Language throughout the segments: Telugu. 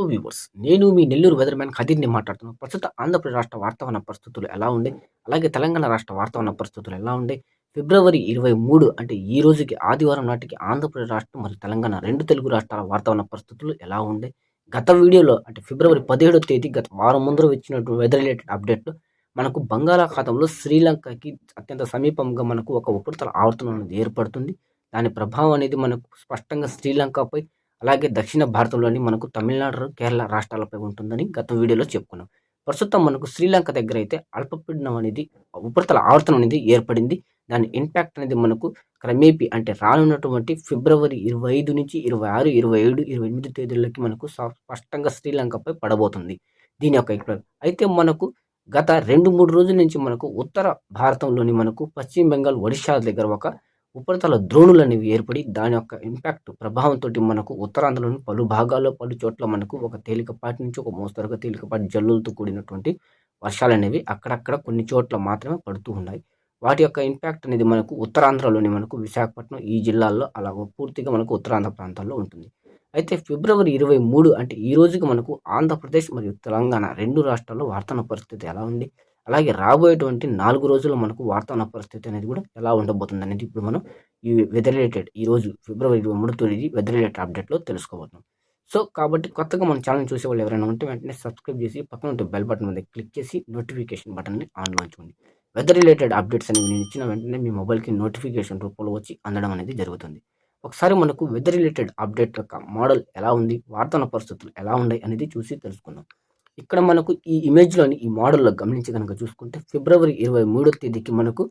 హలో వ్యూవర్స్ నేను మీ నెల్లూరు వెదర్ మ్యాన్ ఖదీర్ని మాట్లాడుతున్నాను. ప్రస్తుత ఆంధ్రప్రదేశ్ రాష్ట్ర వాతావరణ పరిస్థితులు ఎలా ఉండే అలాగే తెలంగాణ రాష్ట్ర వాతావరణ పరిస్థితులు ఎలా ఉండే ఫిబ్రవరి ఇరవై మూడు అంటే ఈ రోజుకి ఆదివారం నాటికి ఆంధ్రప్రదేశ్ రాష్ట్రం మరియు తెలంగాణ రెండు తెలుగు రాష్ట్రాల వాతావరణ పరిస్థితులు ఎలా ఉండే గత వీడియోలో అంటే ఫిబ్రవరి పదిహేడో తేదీ గత వారం ముందర వచ్చినటువంటి వెదర్ రిలేటెడ్ అప్డేట్లు మనకు బంగాళాఖాతంలో శ్రీలంకకి అత్యంత సమీపంగా మనకు ఒక ఉపరితల ఆవర్తనం అనేది ఏర్పడుతుంది. దాని ప్రభావం అనేది మనకు స్పష్టంగా శ్రీలంకపై అలాగే దక్షిణ భారతంలోని మనకు తమిళనాడు కేరళ రాష్ట్రాలపై ఉంటుందని గత వీడియోలో చెప్పుకున్నాం. ప్రస్తుతం మనకు శ్రీలంక దగ్గర అయితే అల్పపీడనం అనేది ఉపరితల ఆవర్తనం అనేది ఏర్పడింది. దాని ఇంపాక్ట్ అనేది మనకు క్రమేపీ అంటే రానున్నటువంటి ఫిబ్రవరి ఇరవై ఐదు నుంచి ఇరవై ఆరు ఇరవై ఏడు ఇరవై ఎనిమిది తేదీలకి మనకు స్పష్టంగా శ్రీలంకపై పడబోతుంది. దీని యొక్క అయితే మనకు గత రెండు మూడు రోజుల నుంచి మనకు ఉత్తర భారతంలోని మనకు పశ్చిమ బెంగాల్ ఒడిషా దగ్గర ఒక ఉపరితల ద్రోణులు అనేవి ఏర్పడి దాని యొక్క ఇంపాక్ట్ ప్రభావంతో మనకు ఉత్తరాంధ్రలోని పలు భాగాల్లో పలు చోట్ల మనకు ఒక తేలికపాటి నుంచి ఒక మోస్తరుగా తేలికపాటి జల్లులతో కూడినటువంటి వర్షాలు అనేవి అక్కడక్కడ కొన్ని చోట్ల మాత్రమే పడుతూ ఉన్నాయి. వాటి యొక్క ఇంపాక్ట్ అనేది మనకు ఉత్తరాంధ్రలోని మనకు విశాఖపట్నం ఈ జిల్లాల్లో అలా పూర్తిగా మనకు ఉత్తరాంధ్ర ప్రాంతాల్లో ఉంటుంది. అయితే ఫిబ్రవరి ఇరవై మూడు అంటే ఈ రోజుకి మనకు ఆంధ్రప్రదేశ్ మరియు తెలంగాణ రెండు రాష్ట్రాల్లో వార్తన పరిస్థితి ఎలా ఉంది? అలాగే రాబోయేటువంటి నాలుగు రోజుల్లో మనకు వార్తాన పరిస్థితి అనేది కూడా ఎలా ఉండబోతుంది అనేది ఇప్పుడు మనం ఈ వెదర్ రిలేటెడ్ ఈరోజు ఫిబ్రవరి ఇరవై మూడు తొమ్మిది వెదర్ రిలేటెడ్ అప్డేట్లో తెలుసుకోబోతున్నాం. సో కాబట్టి కొత్తగా మన ఛానల్ చూసే వాళ్ళు ఎవరైనా ఉంటే వెంటనే సబ్స్క్రైబ్ చేసి పక్కన ఉంటే బెల్ బటన్ మీద క్లిక్ చేసి నోటిఫికేషన్ బటన్ని ఆన్లో ఉంచుకోండి వెదర్ రిలేటెడ్ అప్డేట్స్ అనేవి నేను ఇచ్చిన వెంటనే మీ మొబైల్కి నోటిఫికేషన్ రూపంలో వచ్చి అందడం అనేది జరుగుతుంది. ఒకసారి మనకు వెదర్ రిలేటెడ్ అప్డేట్ యొక్క మోడల్ ఎలా ఉంది? వార్తన పరిస్థితులు ఎలా ఉన్నాయి? అనేది చూసి తెలుసుకుందాం. ఇక్కడ మనకు ఈ ఇమేజ్లోని ఈ మోడల్లో గమనించి కనుక చూసుకుంటే ఫిబ్రవరి ఇరవై మూడో తేదీకి మనకు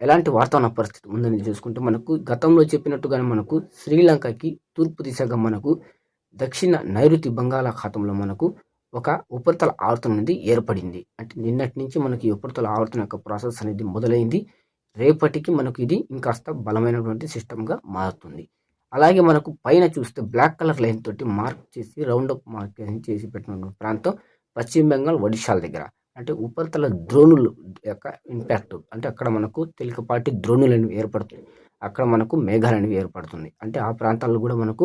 ఎలాంటి వాతావరణ పరిస్థితి ఉందని చూసుకుంటే మనకు గతంలో చెప్పినట్టుగానే మనకు శ్రీలంకకి తూర్పు దిశగా మనకు దక్షిణ నైరుతి బంగాళాఖాతంలో మనకు ఒక ఉపరితల ఆవర్తనం అనేది ఏర్పడింది. అంటే నిన్నటి నుంచి మనకి ఉపరితల ఆవర్తన యొక్క ప్రాసెస్ అనేది మొదలైంది. రేపటికి మనకు ఇది ఇంకాస్త బలమైనటువంటి సిస్టమ్గా మారుతుంది. అలాగే మనకు పైన చూస్తే బ్లాక్ కలర్ లైన్ తోటి మార్క్ చేసి రౌండ్ అప్ మార్క్ చేసి పెట్టిన ప్రాంతం పశ్చిమ బెంగాల్ ఒడిశాల దగ్గర. అంటే ఉపరితల ద్రోణులు యొక్క ఇంపాక్ట్ అంటే అక్కడ మనకు తేలికపాటి ద్రోణులు అనేవి ఏర్పడుతుంది అక్కడ మనకు మేఘాలు అనేవి ఏర్పడుతుంది అంటే ఆ ప్రాంతాల్లో కూడా మనకు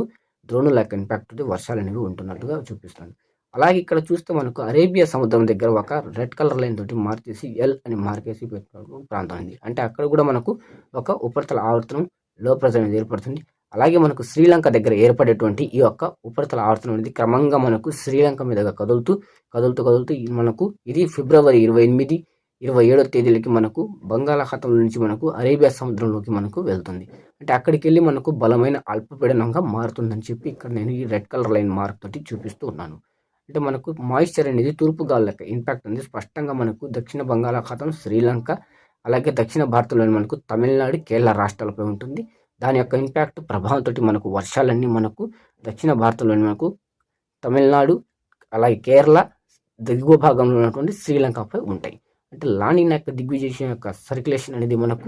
ద్రోణుల యొక్క ఇంపాక్ట్ వర్షాలు అనేవి ఉంటున్నట్టుగా చూపిస్తుంది. అలాగే ఇక్కడ చూస్తే మనకు అరేబియా సముద్రం దగ్గర ఒక రెడ్ కలర్ లైన్ తోటి మార్చేసి ఎల్ అని మార్కేసి పెట్టిన ప్రాంతం ఉంది అంటే అక్కడ కూడా మనకు ఒక ఉపరితల ఆవర్తనం లో ప్రెజర్ అనేది ఏర్పడుతుంది. అలాగే మనకు శ్రీలంక దగ్గర ఏర్పడేటువంటి ఈ యొక్క ఉపరితల ఆవర్తనం అనేది క్రమంగా మనకు శ్రీలంక మీదుగా కదులుతూ కదులుతూ కదులుతూ మనకు ఇది ఫిబ్రవరి ఇరవై ఎనిమిది ఇరవై ఏడో తేదీలకి మనకు బంగాళాఖాతం నుంచి మనకు అరేబియా సముద్రంలోకి మనకు వెళ్తుంది. అంటే అక్కడికి వెళ్ళి మనకు బలమైన అల్పపీడనంగా మారుతుందని చెప్పి ఇక్కడ నేను ఈ రెడ్ కలర్ లైన్ మార్క్ తోటి చూపిస్తూ ఉన్నాను. అంటే మనకు మాయిశ్చర్ అనేది తూర్పు గాలులక ఇంపాక్ట్ ఉంది స్పష్టంగా మనకు దక్షిణ బంగాళాఖాతం శ్రీలంక అలాగే దక్షిణ భారతంలోని మనకు తమిళనాడు కేరళ రాష్ట్రాలపై ఉంటుంది. దాని యొక్క ఇంపాక్ట్ ప్రభావంతో మనకు వర్షాలన్నీ మనకు దక్షిణ భారతంలోని మనకు తమిళనాడు అలాగే కేరళ దిగువ భాగంలో ఉన్నటువంటి శ్రీలంకపై ఉంటాయి. అంటే లానిన్ యొక్క దిగ్విజయం యొక్క సర్క్యులేషన్ అనేది మనకు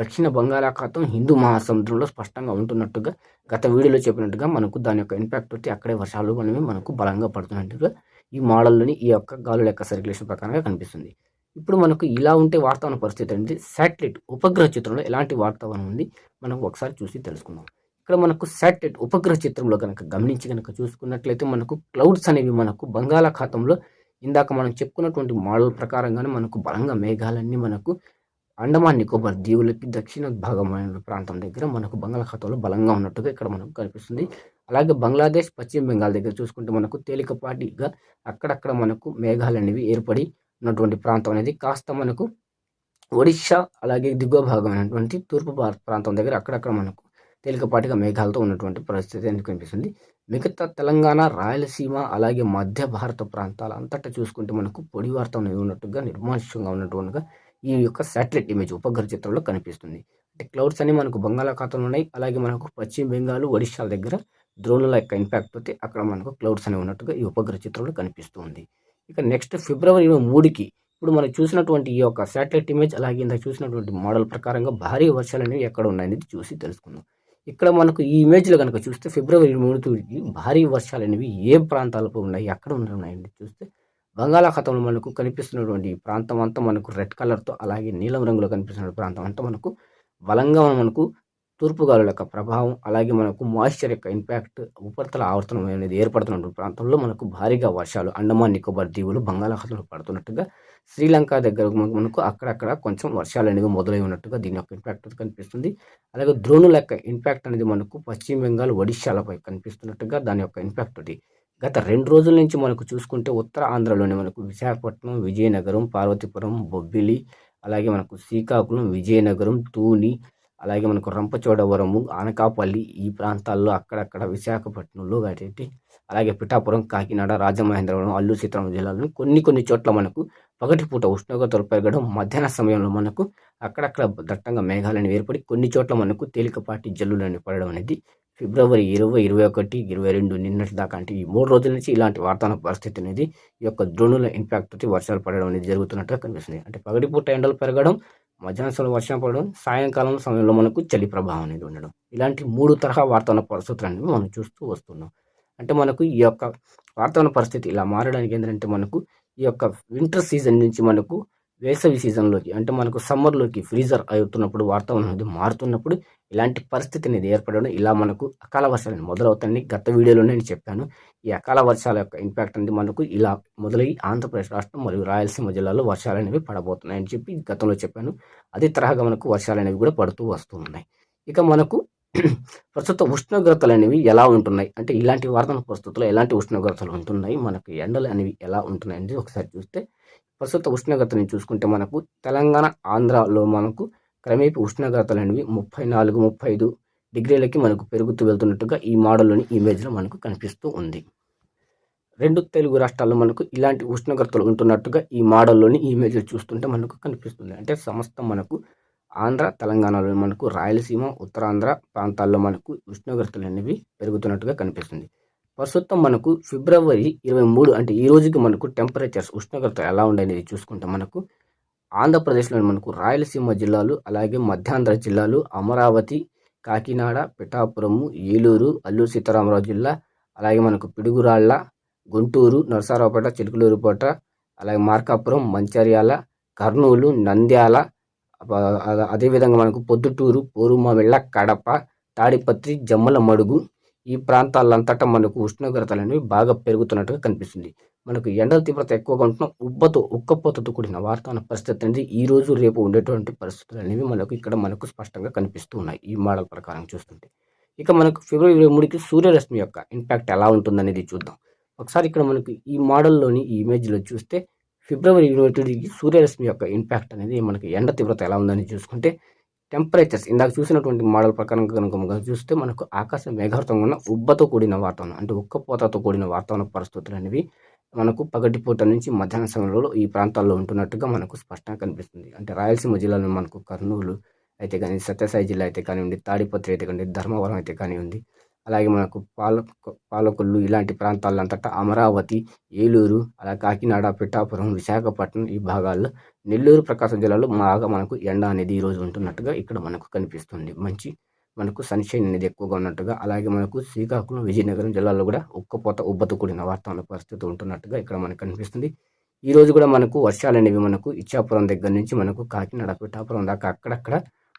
దక్షిణ బంగాళాఖాతం హిందూ మహాసముద్రంలో స్పష్టంగా ఉంటున్నట్టుగా గత వీడియోలో చెప్పినట్టుగా మనకు దాని యొక్క ఇంపాక్ట్ వచ్చి అక్కడే వర్షాలు అనేవి మనకు బలంగా పడుతున్నట్టుగా ఈ మోడల్లోని ఈ యొక్క గాలుల యొక్క సర్క్యులేషన్ ప్రకారంగా కనిపిస్తుంది. ఇప్పుడు మనకు ఇలా ఉంటే వాతావరణ పరిస్థితి అనేది శాటిలైట్ ఉపగ్రహ చిత్రంలో ఎలాంటి వాతావరణం ఉంది? మనం ఒకసారి చూసి తెలుసుకుందాం. ఇక్కడ మనకు శాటిలైట్ ఉపగ్రహ చిత్రంలో కనుక గమనించి కనుక చూసుకున్నట్లయితే మనకు క్లౌడ్స్ అనేవి మనకు బంగాళాఖాతంలో ఇందాక మనం చెప్పుకున్నటువంటి మోడల్ ప్రకారంగానే మనకు బలంగా మేఘాలన్నీ మనకు అండమాన్ నికోబార్ దీవులకి దక్షిణ భాగమైన ప్రాంతం దగ్గర మనకు బంగాళాఖాతంలో బలంగా ఉన్నట్టుగా ఇక్కడ మనకు కనిపిస్తుంది. అలాగే బంగ్లాదేశ్ పశ్చిమ బెంగాల్ దగ్గర చూసుకుంటే మనకు తేలికపాటిగా అక్కడక్కడ మనకు మేఘాలు అనేవి ఏర్పడి ఉన్నటువంటి ప్రాంతం అనేది కాస్త మనకు ఒడిశా అలాగే దిగువ భాగమైనటువంటి తూర్పు భారత ప్రాంతం దగ్గర అక్కడక్కడ మనకు తేలికపాటిగా మేఘాలతో ఉన్నటువంటి పరిస్థితి ఎందుకు కనిపిస్తుంది. మిగతా తెలంగాణ రాయలసీమ అలాగే మధ్య భారత ప్రాంతాలు అంతటా చూసుకుంటే మనకు పొడి వార్త అనేది ఉన్నట్టుగా నిర్మానుష్యంగా ఉన్నట్టుగా ఈ యొక్క శాటిలైట్ ఇమేజ్ ఉపగ్రహ చిత్రంలో కనిపిస్తుంది. అంటే క్లౌడ్స్ అన్ని మనకు బంగాళాఖాతంలో ఉన్నాయి. అలాగే మనకు పశ్చిమ బెంగాల్ ఒడిషాల దగ్గర ద్రోణుల యొక్క ఇంపాక్ట్ అయితే అక్కడ మనకు క్లౌడ్స్ అనేవి ఉన్నట్టుగా ఈ ఉపగ్రహ చిత్రంలో కనిపిస్తుంది ఇక నెక్స్ట్ ఫిబ్రవరి మూడుకి ఇప్పుడు మనం చూసినటువంటి ఈ యొక్క శాటిలైట్ ఇమేజ్ అలాగే ఇంత చూసినటువంటి మోడల్ ప్రకారంగా భారీ వర్షాలు అనేవి ఎక్కడ ఉన్నాయనేది చూసి తెలుసుకుందాం. ఇక్కడ మనకు ఈ ఇమేజ్లో కనుక చూస్తే ఫిబ్రవరి మూడుకి భారీ వర్షాలు అనేవి ఏ ప్రాంతాలపై ఉన్నాయి ఎక్కడ ఉన్నాయని చూస్తే బంగాళాఖాతంలో మనకు కనిపిస్తున్నటువంటి ప్రాంతం అంతా మనకు రెడ్ కలర్తో అలాగే నీలం రంగులో కనిపిస్తున్న ప్రాంతం అంతా మనకు బలంగా మనకు తూర్పు గాలుల యొక్క ప్రభావం అలాగే మనకు మాయిశ్చర్ యొక్క ఇంపాక్ట్ ఉపరితల ఆవర్తనం అనేది ఏర్పడుతున్న ప్రాంతంలో మనకు భారీగా వర్షాలు అండమాన్ నికోబార్ దీవులు బంగాళాఖాతంలో పడుతున్నట్టుగా శ్రీలంక దగ్గర మనకు- అక్కడక్కడ కొంచెం వర్షాలు అనేవి మొదలై ఉన్నట్టుగా దీని యొక్క ఇంపాక్ట్ కనిపిస్తుంది. అలాగే ద్రోణుల యొక్క ఇంపాక్ట్ అనేది మనకు పశ్చిమ బెంగాల్ ఒడిశాలపై కనిపిస్తున్నట్టుగా దాని యొక్క ఇంపాక్ట్ అది గత రెండు రోజుల నుంచి మనకు చూసుకుంటే ఉత్తర ఆంధ్రలోని మనకు విశాఖపట్నం విజయనగరం పార్వతీపురం బొబ్బిలి అలాగే మనకు శ్రీకాకుళం విజయనగరం తూని అలాగే మనకు రంపచోడవరము అనకాపల్లి ఈ ప్రాంతాల్లో అక్కడక్కడ విశాఖపట్నంలో కాబట్టి అలాగే పిఠాపురం కాకినాడ రాజమహేంద్రవరం అల్లూరు సీతారామ జిల్లాలో కొన్ని కొన్ని చోట్ల మనకు పగటిపూట ఉష్ణోగ్రతలు పెరగడం మధ్యాహ్న సమయంలో మనకు అక్కడక్కడ దట్టంగా మేఘాలను ఏర్పడి కొన్ని చోట్ల మనకు తేలికపాటి జల్లులను పడడం అనేది ఫిబ్రవరి ఇరవై ఇరవై ఒకటి ఇరవై రెండు నిన్నటి దాకా అంటే ఈ మూడు రోజుల నుంచి ఇలాంటి వాతావరణ పరిస్థితి అనేది ఈ యొక్క ద్రోణుల ఇంపాక్ట్ తోటి వర్షాలు పడడం అనేది జరుగుతున్నట్టుగా కనిపిస్తుంది అంటే పగటిపూట ఎండలు పెరగడం మధ్యాహ్నం సమయంలో వర్షం పడడం సాయంకాలం సమయంలో మనకు చలి ప్రభావం అనేది ఉండడం. ఇలాంటి మూడు తరహా వాతావరణ పరిస్థితులు అనేవి మనం చూస్తూ వస్తున్నాం. అంటే మనకు ఈ యొక్క వాతావరణ పరిస్థితి ఇలా మారడానికి ఏంటంటే మనకు ఈ యొక్క వింటర్ సీజన్ నుంచి మనకు వేసవి సీజన్లోకి అంటే మనకు సమ్మర్లోకి ఫ్రీజర్ అవుతున్నప్పుడు వాతావరణం అనేది మారుతున్నప్పుడు ఇలాంటి పరిస్థితి అనేది ఏర్పడడం ఇలా మనకు అకాల వర్షాలు అనేవి మొదలవుతాయని గత వీడియోలో నేను చెప్పాను. ఈ అకాల వర్షాల యొక్క ఇంపాక్ట్ అనేది మనకు ఇలా మొదలయ్యి ఆంధ్రప్రదేశ్ రాష్ట్రం మరియు రాయలసీమ జిల్లాలో వర్షాలు అనేవి పడబోతున్నాయని చెప్పి గతంలో చెప్పాను. అదే తరహాగా మనకు వర్షాలు అనేవి కూడా పడుతూ వస్తూ ఉన్నాయి ఇక మనకు ప్రస్తుత ఉష్ణోగ్రతలు అనేవి ఎలా ఉంటున్నాయి? అంటే ఇలాంటి వార్తల పరిస్థితుల్లో ఎలాంటి ఉష్ణోగ్రతలు ఉంటున్నాయి? మనకు ఎండలు అనేవి ఎలా ఉంటున్నాయి అనేది ఒకసారి చూస్తే ప్రస్తుత ఉష్ణోగ్రతని చూసుకుంటే మనకు తెలంగాణ ఆంధ్రాలో మనకు క్రమేపీ ఉష్ణోగ్రతలు అనేవి ముప్పై నాలుగు ముప్పై ఐదు డిగ్రీలకి మనకు పెరుగుతూ వెళ్తున్నట్టుగా ఈ మోడల్లోని ఇమేజ్లో మనకు కనిపిస్తూ ఉంది. రెండు తెలుగు రాష్ట్రాల్లో మనకు ఇలాంటి ఉష్ణోగ్రతలు ఉంటున్నట్టుగా ఈ మోడల్లోని ఇమేజ్లు చూస్తుంటే మనకు కనిపిస్తుంది. అంటే సమస్తం మనకు ఆంధ్ర తెలంగాణలో మనకు రాయలసీమ ఉత్తరాంధ్ర ప్రాంతాల్లో మనకు ఉష్ణోగ్రతలు అనేవి పెరుగుతున్నట్టుగా కనిపిస్తుంది. ప్రస్తుతం మనకు ఫిబ్రవరి ఇరవై మూడు అంటే ఈ రోజుకి మనకు టెంపరేచర్స్ ఉష్ణోగ్రత ఎలా ఉండనేది చూసుకుంటే మనకు ఆంధ్రప్రదేశ్లోని మనకు రాయలసీమ జిల్లాలు అలాగే మధ్యాంధ్ర జిల్లాలు అమరావతి కాకినాడ పిఠాపురము ఏలూరు అల్లూరు సీతారామరావు జిల్లా అలాగే మనకు పిడుగురాళ్ళ గుంటూరు నరసరావుపేట చిలుకలూరుపేట అలాగే మార్కాపురం మంచిర్యాల కర్నూలు నంద్యాల అదేవిధంగా మనకు పొద్దుటూరు పోరుమామిళ్ళ కడప తాడిపత్రి జమ్మల మడుగు ఈ ప్రాంతాలంతటా మనకు ఉష్ణోగ్రతలు అనేవి బాగా పెరుగుతున్నట్టుగా కనిపిస్తుంది. మనకు ఎండల తీవ్రత ఎక్కువగా ఉంటున్న ఉబ్బతో ఉక్కపోతతో కూడిన వాతావరణ పరిస్థితి అనేది ఈ రోజు రేపు ఉండేటువంటి పరిస్థితులు అనేవి మనకు ఇక్కడ మనకు స్పష్టంగా కనిపిస్తూ ఉన్నాయి ఈ మోడల్ ప్రకారం చూస్తుంటే. ఇక మనకు ఫిబ్రవరి ఇరవై మూడుకి సూర్యరశ్మి యొక్క ఇంపాక్ట్ ఎలా ఉంటుందనేది చూద్దాం. ఒకసారి ఇక్కడ మనకు ఈ మోడల్లోని ఈ ఇమేజ్లో చూస్తే ఫిబ్రవరి ఇరవై తొమ్మిదికి సూర్యరశ్మి యొక్క ఇంపాక్ట్ అనేది మనకి ఎండ తీవ్రత ఎలా ఉందని చూసుకుంటే టెంపరేచర్స్ ఇందాక చూసినటువంటి మోడల్ ప్రకారం కనుక చూస్తే మనకు ఆకాశం మేఘార్థంగా ఉన్న ఉబ్బతో కూడిన వాతావరణం అంటే ఉక్కపోతతో కూడిన వాతావరణ పరిస్థితులు అనేవి మనకు పగటిపూట నుంచి మధ్యాహ్న సమయంలో ఈ ప్రాంతాల్లో ఉంటున్నట్టుగా మనకు స్పష్టంగా కనిపిస్తుంది. అంటే రాయలసీమ జిల్లాలో మనకు కర్నూలు అయితే కానీ సత్యసాయి జిల్లా అయితే కానివ్వండి తాడిపత్రి అయితే కానివ్వండి ధర్మవరం అయితే కానివ్వండి అలాగే మనకు పాల పాలకొల్లు ఇలాంటి ప్రాంతాలంతటా అమరావతి ఏలూరు అలా కాకినాడ పిఠాపురం విశాఖపట్నం ఈ భాగాల్లో నెల్లూరు ప్రకాశం జిల్లాలో బాగా మనకు ఎండ అనేది ఈరోజు ఉంటున్నట్టుగా ఇక్కడ మనకు కనిపిస్తుంది. మంచి మనకు సన్షైన్ అనేది ఎక్కువగా ఉన్నట్టుగా అలాగే మనకు శ్రీకాకుళం విజయనగరం జిల్లాలో కూడా ఉక్కపోత ఉబ్బత కూడిన వాతావరణ పరిస్థితి ఉంటున్నట్టుగా ఇక్కడ మనకు కనిపిస్తుంది. ఈ రోజు కూడా మనకు వర్షాలు అనేవి మనకు ఇచ్చాపురం దగ్గర నుంచి మనకు కాకినాడ పిఠాపురం దాకా అక్కడక్కడ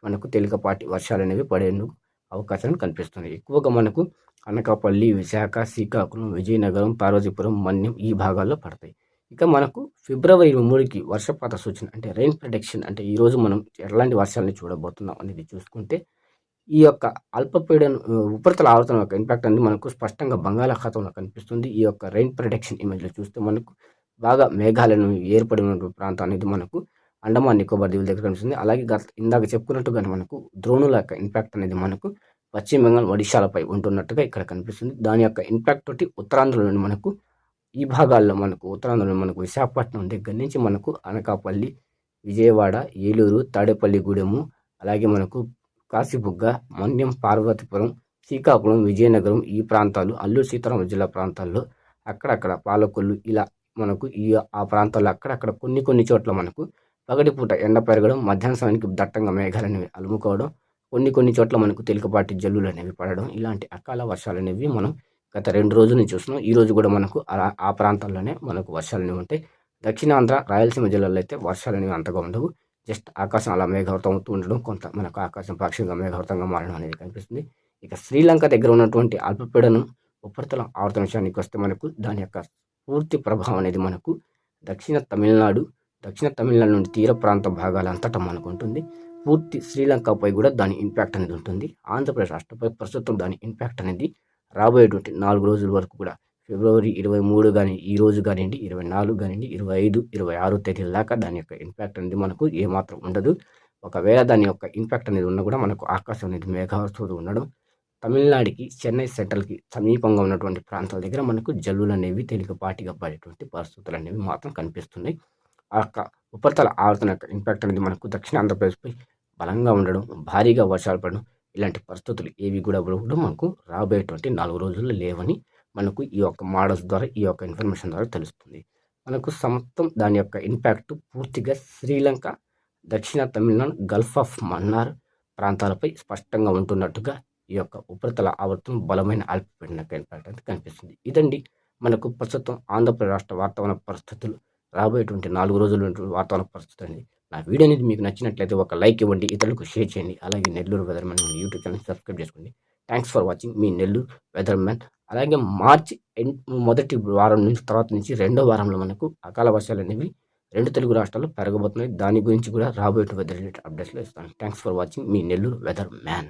మనకు తేలికపాటి వర్షాలు అనేవి పడేందుకు అవకాశాలు కనిపిస్తుంది ఎక్కువగా మనకు అనకాపల్లి విశాఖ శ్రీకాకుళం విజయనగరం పార్వతీపురం మన్యం ఈ భాగాల్లో పడతాయి. ఇక మనకు ఫిబ్రవరి ఇరవై మూడుకి వర్షపాత సూచన అంటే రెయిన్ ప్రొడక్షన్ అంటే ఈరోజు మనం ఎలాంటి వర్షాలని చూడబోతున్నాం అనేది చూసుకుంటే ఈ యొక్క అల్పపీడన ఉపరితల ఆవర్తనం యొక్క ఇంపాక్ట్ అనేది మనకు స్పష్టంగా బంగాళాఖాతంలో కనిపిస్తుంది. ఈ యొక్క రెయిన్ ప్రొడక్షన్ ఇమేజ్లో చూస్తే మనకు బాగా మేఘాలను ఏర్పడిన ప్రాంతం అనేది మనకు అండమాన్ నికోబార్ దీవుల దగ్గర కనిపిస్తుంది. అలాగే గత ఇందాక చెప్పుకున్నట్టుగానే మనకు ద్రోణుల యొక్క ఇంపాక్ట్ అనేది మనకు పశ్చిమ బెంగాల్ ఒడిశాలపై ఉంటున్నట్టుగా ఇక్కడ కనిపిస్తుంది. దాని యొక్క ఇంపాక్ట్ తోటి ఉత్తరాంధ్రలోని మనకు ఈ భాగాల్లో మనకు ఉత్తరాంధ్రలో మనకు విశాఖపట్నం దగ్గర నుంచి మనకు అనకాపల్లి విజయవాడ ఏలూరు తాడేపల్లిగూడెము అలాగే మనకు కాశీబుగ్గ మన్యం పార్వతీపురం శ్రీకాకుళం విజయనగరం ఈ ప్రాంతాలు అల్లూరు సీతారామ జిల్లా ప్రాంతాల్లో అక్కడక్కడ పాలకొల్లు ఇలా మనకు ఈ ఆ ప్రాంతాల్లో అక్కడక్కడ కొన్ని కొన్ని చోట్ల మనకు పగటిపూట ఎండ పెరగడం మధ్యాహ్న సమయానికి దట్టంగా మేఘాలు అనేవి అలుముకోవడం కొన్ని కొన్ని చోట్ల మనకు తేలికపాటి జల్లులు అనేవి పడడం ఇలాంటి అకాల వర్షాలు అనేవి మనం గత రెండు రోజుల నుంచి చూస్తున్నాం. ఈ రోజు కూడా మనకు అలా- ఆ ప్రాంతాల్లోనే మనకు వర్షాలు అనేవి ఉంటాయి. దక్షిణాంధ్ర రాయలసీమ జిల్లాలో అయితే వర్షాలు అనేవి అంతగా ఉండవు. జస్ట్ ఆకాశం అలా మేఘావృతం అవుతూ ఉండడం కొంత మనకు ఆకాశం పాక్షికంగా మేఘావృతంగా మారడం అనేది కనిపిస్తుంది. ఇక శ్రీలంక దగ్గర ఉన్నటువంటి అల్పపీడనం ఉపరితల ఆవర్తన విషయానికి వస్తే మనకు దాని యొక్క పూర్తి ప్రభావం అనేది మనకు దక్షిణ తమిళనాడు దక్షిణ తమిళనాడు నుండి తీర ప్రాంత భాగాలంతటా మనకు ఉంటుంది పూర్తి శ్రీలంకపై కూడా దాని ఇంపాక్ట్ అనేది ఉంటుంది. ఆంధ్రప్రదేశ్ రాష్ట్రంపై ప్రస్తుతం దాని ఇంపాక్ట్ అనేది రాబోయేటువంటి నాలుగు రోజుల వరకు కూడా ఫిబ్రవరి ఇరవై మూడు కానీ ఈ రోజు కానివ్వండి ఇరవై నాలుగు కానివ్వండి ఇరవై ఐదు ఇరవై ఆరు తేదీల దాకా దాని యొక్క ఇంపాక్ట్ అనేది మనకు ఏమాత్రం ఉండదు. ఒకవేళ దాని యొక్క ఇంపాక్ట్ అనేది ఉన్నా కూడా మనకు ఆకాశం అనేది మేఘావృతూ ఉండడం తమిళనాడుకి చెన్నై సెంట్రల్కి సమీపంగా ఉన్నటువంటి ప్రాంతాల దగ్గర మనకు జల్లులు అనేవి తేలికపాటిగా పడేటువంటి పరిస్థితులు అనేవి మాత్రం కనిపిస్తున్నాయి. ఆ యొక్క ఉపరితల ఆవర్తన యొక్క ఇంపాక్ట్ అనేది మనకు దక్షిణ ఆంధ్రప్రదేశ్పై బలంగా ఉండడం భారీగా వర్షాలు పడడం ఇలాంటి పరిస్థితులు ఏవి కూడా కూడా మనకు రాబోయేటువంటి నాలుగు రోజుల్లో లేవని మనకు ఈ యొక్క మోడల్స్ ద్వారా ఈ యొక్క ఇన్ఫర్మేషన్ ద్వారా తెలుస్తుంది. మనకు సమస్తం దాని యొక్క ఇంపాక్ట్ పూర్తిగా శ్రీలంక దక్షిణ తమిళనాడు గల్ఫ్ ఆఫ్ మన్నార్ ప్రాంతాలపై స్పష్టంగా ఉంటున్నట్టుగా ఈ యొక్క ఉపరితల ఆవర్తనం బలమైన అల్పపీడన ఇంపాక్ట్ అయితే కనిపిస్తుంది. ఇదండి మనకు ప్రస్తుతం ఆంధ్రప్రదేశ్ రాష్ట్ర వాతావరణ పరిస్థితులు. రాబోయేటువంటి నాలుగు రోజులు వార్తల పరిస్థితి అండి నా వీడియో అనేది మీకు నచ్చినట్లయితే ఒక లైక్ ఇవ్వండి ఇతరులకు షేర్ చేయండి అలాగే Nellore weather man YouTube channel subscribe చేసుకోండి. థ్యాంక్స్ ఫర్ వాచింగ్ మీ నెల్లూరు వెదర్ మ్యాన్ అలాగే మార్చి మొదటి వారం నుంచి తర్వాత నుంచి రెండో వారంలో మనకు అకాల వర్షాలు అనేవి రెండు తెలుగు రాష్ట్రాల్లో పెరగబోతున్నాయి. దాని గురించి కూడా రాబోయే వెదర్ రిలేటెడ్ అప్డేట్స్లో ఇస్తాను. థ్యాంక్స్ ఫర్ వాచింగ్ మీ నెల్లూరు వెదర్ మ్యాన్